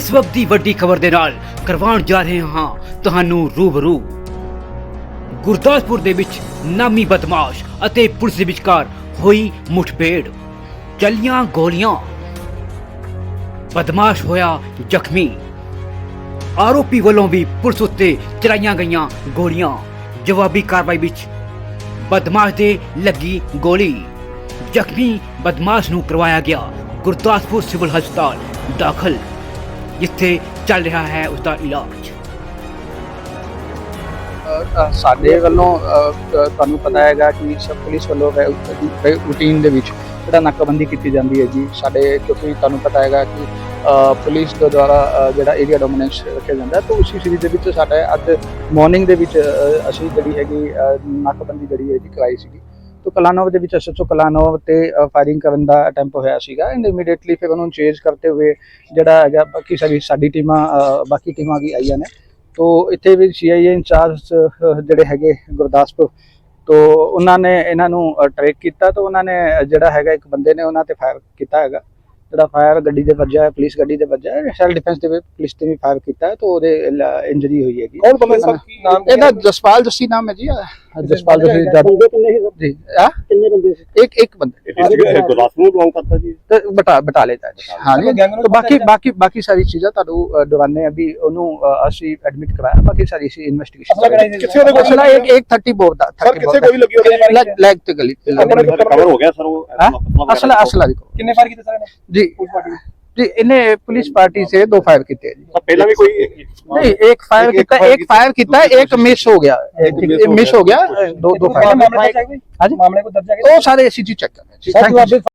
ਇਸ ਵਕਤ ਦੀ ਵੱਡੀ ਖਬਰ ਦੇ ਨਾਲ ਕਰਵਾਉਣ ਜਾ ਰਹੇ ਹਾਂ ਤੁਹਾਨੂੰ ਰੂਬਰੂ। ਗੁਰਦਾਸਪੁਰ ਦੇ ਵਿੱਚ ਨਾਮੀ ਬਦਮਾਸ਼ ਅਤੇ ਪੁਲਿਸ ਦੇ ਵਿਚਕਾਰ ਹੋਈ ਮੁਠਭੇੜ। ਚੱਲੀਆਂ ਗੋਲੀਆਂ। ਬਦਮਾਸ਼ ਹੋਇਆ ਜ਼ਖਮੀ। ਆਰੋਪੀ ਵੱਲੋਂ ਵੀ ਪੁਲਿਸ ਉੱਤੇ ਚਲਾਈਆਂ ਗਈਆਂ ਗੋਲੀਆਂ। ਜਵਾਬੀ ਕਾਰਵਾਈ ਵਿੱਚ ਬਦਮਾਸ਼ ਦੇ ਲੱਗੀ ਗੋਲੀ। ਜ਼ਖਮੀ ਬਦਮਾਸ਼ ਨੂੰ ਕਰਵਾਇਆ ਗਿਆ ਗੁਰਦਾਸਪੁਰ ਸਿਵਲ ਹਸਪਤਾਲ ਦਾਖਲ। ਜਿੱਥੇ ਚੱਲ ਰਿਹਾ ਹੈ ਉਸ ਦਾ ਇਲਾਜ ਸਾਡੇ ਵੱਲੋਂ ਤੁਹਾਨੂੰ ਪਤਾ ਹੈਗਾ ਕਿ ਪੁਲਿਸ ਵੱਲੋਂ ਰੂਟੀਨ ਦੇ ਵਿੱਚ ਜਿਹੜਾ ਨਾਕਾਬੰਦੀ ਕੀਤੀ ਜਾਂਦੀ ਹੈ ਜੀ। ਸਾਡੇ ਕਿਉਂਕਿ ਤੁਹਾਨੂੰ ਪਤਾ ਹੈਗਾ ਕਿ ਪੁਲਿਸ ਦੇ ਦੁਆਰਾ ਜਿਹੜਾ ਏਰੀਆ ਡੋਮੀਨੈਂਸ ਰੱਖਿਆ ਜਾਂਦਾ ਤਾਂ ਉਸੇ ਸੀਰੀਜ਼ ਦੇ ਵਿੱਚ ਸਾਡੇ ਅੱਜ ਮਾਰਨਿੰਗ ਦੇ ਵਿੱਚ ਅਸੀਂ ਜਿਹੜੀ ਹੈਗੀ ਅ, ਨਾਕਾਬੰਦੀ ਜਿਹੜੀ ਹੈ ਜੀ ਕਰਾਈ ਸੀਗੀ। ਤਾਂ ਕਲਾਨੋਵ ਦੇ ਵਿੱਚ ਐਸਐਚਓ ਕਲਾਨੋਵ ਤੇ ਫਾਇਰਿੰਗ ਕਰਨ ਦਾ ਅਟੈਂਪਟ ਹੋਇਆ ਸੀਗਾ ਐਂਡ ਇਮੀਡੀਏਟਲੀ ਫਿਰ ਉਹਨੂੰ ਚੇਜ਼ ਕਰਦੇ ਹੋਏ ਜਿਹੜਾ ਹੈਗਾ ਬਾਕੀ ਸਾਡੀ ਸਾਡੀ ਟੀਮਾਂ ਬਾਕੀ ਟੀਮਾਂ ਵੀ ਆਈਆਂ ਨੇ। ਤੋ ਇੱਥੇ ਵੀ ਸੀਆਈਏ ਇੰਚਾਰਜ ਜਿਹੜੇ ਹੈਗੇ ਗੁਰਦਾਸਪੁਰ, ਤੋ ਉਹਨਾਂ ਨੇ ਇਹਨਾਂ ਨੂੰ ਟਰੈਕ ਕੀਤਾ, ਤਾਂ ਉਹਨਾਂ ਨੇ ਜਿਹੜਾ ਹੈਗਾ ਇੱਕ ਬੰਦੇ ਨੇ ਉਹਨਾਂ ਤੇ ਫਾਇਰ ਕੀਤਾ ਹੈਗਾ। ਜਿਹੜਾ ਫਾਇਰ ਗੱਡੀ ਦੇ ਵੱਜਾ ਹੈ ਪੁਲਿਸ ਗੱਡੀ ਦੇ ਵੱਜਾ ਹੈ ਸੈਲਫ ਡਿਫੈਂਸ ਦੇ ਵਿੱਚ ਪੁਲਿਸ ਤੇ ਵੀ ਫਾਇਰ ਕੀਤਾ ਹੈ ਤਾਂ ਉਹਦੇ ਇੰਜਰੀ ਹੋਈ ਹੈਗੀ। ਕੌਣ ਬੰਦੇ ਸਰ ਕੀ ਨਾਮ ਇਹਦਾ ਜਸਪਾਲ ਜੱਸੀ ਨਾਮ ਹੈ ਜੀ ਜਸਪਾਲ ਜੱਸੀ ਦਾ ਜੀ ਕਿੰਨੇ ਬੰਦੇ ਸੀ? ਇੱਕ ਇੱਕ ਬੰਦਾ। ਗੁਰਦਾਸਪੁਰ ਨੂੰ ਬਿਲੋਂਗ ਕਰਦਾ ਜੀ। ਤੇ ਬਟਾ ਬਟਾਲੇ ਦਾ ਜੀ। ਹਾਂ ਜੀ ਤਾਂ ਬਾਕੀ ਬਾਕੀ ਬਾਕੀ ਸਾਰੀ ਚੀਜ਼ਾਂ ਤੁਹਾਨੂੰ ਦਵਾਨੇ ਅਭੀ ਉਹਨੂੰ ਅਸੀਂ ਐਡਮਿਟ ਕਰਾਇਆ। ਬਾਕੀ ਸਾਰੀ ਸੀ ਇਨਵੈਸਟੀਗੇਸ਼ਨ ਕਿੱਥੇ ਉਹਦੇ ਕੋਲ ਅਸਲਾ ਇੱਕ 130 ਬੋਰ ਦਾ ਸਰ ਕਿੱਥੇ ਗੋਲੀ ਲੱਗੀ ਉਹਦੇ ਲੈਗ ਤੇ ਗਲੀ। ਕਵਰ ਹੋ ਗਿਆ ਸਰ ਉਹ ਅਸਲਾ ਅਸਲਾ ਦੇਖੋ ਕਿੰਨੇ ਫਾਇਰ ਕੀਤੇ ਸਰ ਇਹਨੇ जी इन्हें पुलिस पार्टी से दो फायर किए पहला भी कोई नहीं एक फायर किया एक फायर किया एक मिस हो गया मिस हो गया दो दो फायर मामले को दर्ज वो सारे एसीजी चेक कर